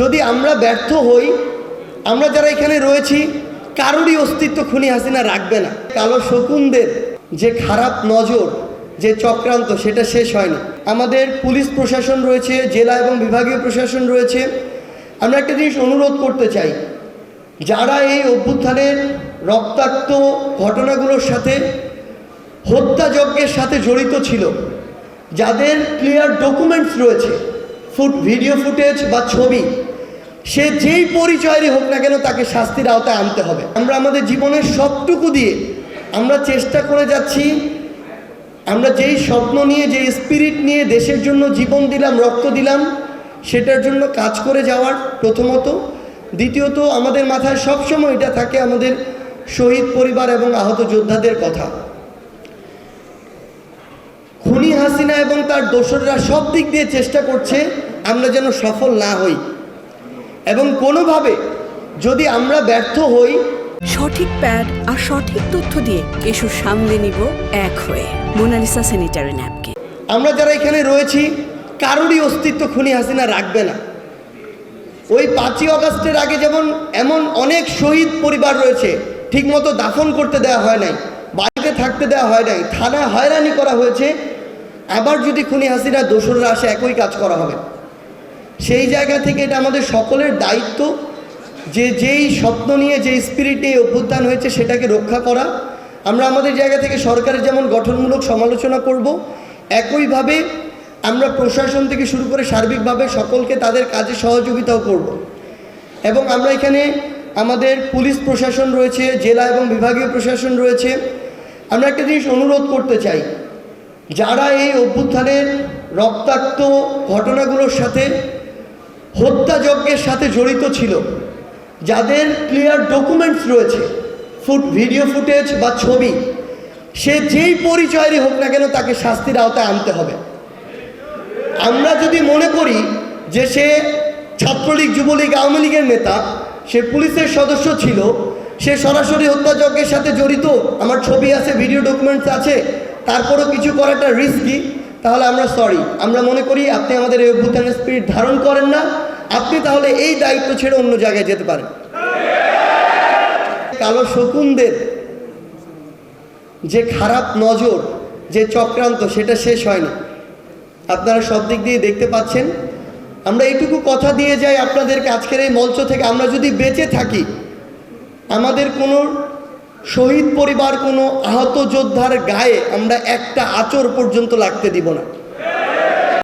যদি আমরা ব্যর্থ হই, আমরা যারা এখানে রয়েছি, কারোরই অস্তিত্ব খুনি হাসিনা রাখবে না। কালো শকুনদের যে খারাপ নজর, যে চক্রান্ত, সেটা শেষ হয়নি আমাদের পুলিশ প্রশাসন রয়েছে, জেলা এবং বিভাগীয় প্রশাসন রয়েছে। আমরা একটা জিনিস অনুরোধ করতে চাই, যারা এই অভ্যুত্থানের রক্তাক্ত ঘটনাগুলোর সাথে হত্যাযজ্ঞের সাথে জড়িত ছিল, যাদের ক্লিয়ার ডকুমেন্টস রয়েছে, ফুট ভিডিও ফুটেজ বা ছবি সে যেই পরিচয়েরই হোক না কেন তাকে শাস্তির আওতায় আনতে হবে। আমরা আমাদের জীবনের সবটুকু দিয়ে আমরা চেষ্টা করে যাচ্ছি, আমরা যেই স্বপ্ন নিয়ে যে স্পিরিট নিয়ে দেশের জন্য জীবন দিলাম, রক্ত দিলাম, সেটার জন্য কাজ করে যাওয়ার প্রথমত। দ্বিতীয়ত, আমাদের মাথায় সবসময় এটা থাকে আমাদের শহীদ পরিবার এবং আহত যোদ্ধাদের কথা। খুনি হাসিনা এবং তার দোসররা সব দিক দিয়ে চেষ্টা করছে আমরা যেন সফল না হই। এবং কোনোভাবে যদি আমরা ব্যর্থ হই সঠিক প্যাড আর সঠিক তথ্য দিয়ে এসো সামলে নিব এক হয়ে মোনালিসা স্যানিটারি ন্যাপকে আমরা যারা এখানে রয়েছি কারোরই অস্তিত্ব খুনি হাসিনা রাখবে না। ওই পাঁচই অগাস্টের আগে যেমন এমন অনেক শহীদ পরিবার রয়েছে ঠিকমতো দাফন করতে দেওয়া হয় নাই বাড়িতে থাকতে দেওয়া হয় নাই থানায় হয়রানি করা হয়েছে আবার যদি খুনি হাসিনা দোসররা আসে একই কাজ করা হবে। সেই জায়গা থেকে এটা আমাদের সকলের দায়িত্ব যে যেই স্বপ্ন নিয়ে, যে স্পিরিট অভ্যুত্থান হয়েছে সেটাকে রক্ষা করা। আমরা আমাদের জায়গা থেকে সরকারের যেমন গঠনমূলক সমালোচনা করব, একইভাবে আমরা প্রশাসন থেকে শুরু করে সার্বিকভাবে সকলকে তাদের কাজে সহযোগিতাও করব। এবং আমরা এখানে আমাদের পুলিশ প্রশাসন রয়েছে, জেলা এবং বিভাগীয় প্রশাসন রয়েছে। আমরা একটা জিনিস অনুরোধ করতে চাই, যারা এই অভ্যুত্থানের রক্তাক্ত ঘটনাগুলোর সাথে হত্যাযজ্ঞের সাথে জড়িত ছিল, যাদের ক্লিয়ার ডকুমেন্টস রয়েছে, ফুট ভিডিও ফুটেজ বা ছবি। সে যেই পরিচয়েরই হোক না কেন তাকে শাস্তির আওতায় আনতে হবে। আমরা যদি মনে করি যে সে ছাত্রলীগ, যুবলীগ, আওয়ামী লীগের নেতা, সে পুলিশের সদস্য ছিল, সে সরাসরি হত্যাযজ্ঞের সাথে জড়িত, আমার ছবি আছে ভিডিও ডকুমেন্টস আছে, তারপরও কিছু করাটা রিস্কি তাহলে আমরা সরি আমরা মনে করি আপনি আমাদের এই অভ্যুত্থানের স্পিরিট ধারণ করেন না। আপনি তাহলে এই দায়িত্ব ছেড়ে অন্য জায়গায় যেতে পারেন। কালো শকুনদের যে খারাপ নজর, যে চক্রান্ত, সেটা শেষ হয়নি। আপনারা সব দিক দিয়ে দেখতে পাচ্ছেন। আমরা এইটুকু কথা দিয়ে যাই আপনাদেরকে আজকের এই মঞ্চ থেকে। আমরা যদি বেঁচে থাকি, আমাদের কোনো শহীদ পরিবার কোনো আহত যোদ্ধার গায়ে আমরা একটা আচর পর্যন্ত লাগতে দিব না।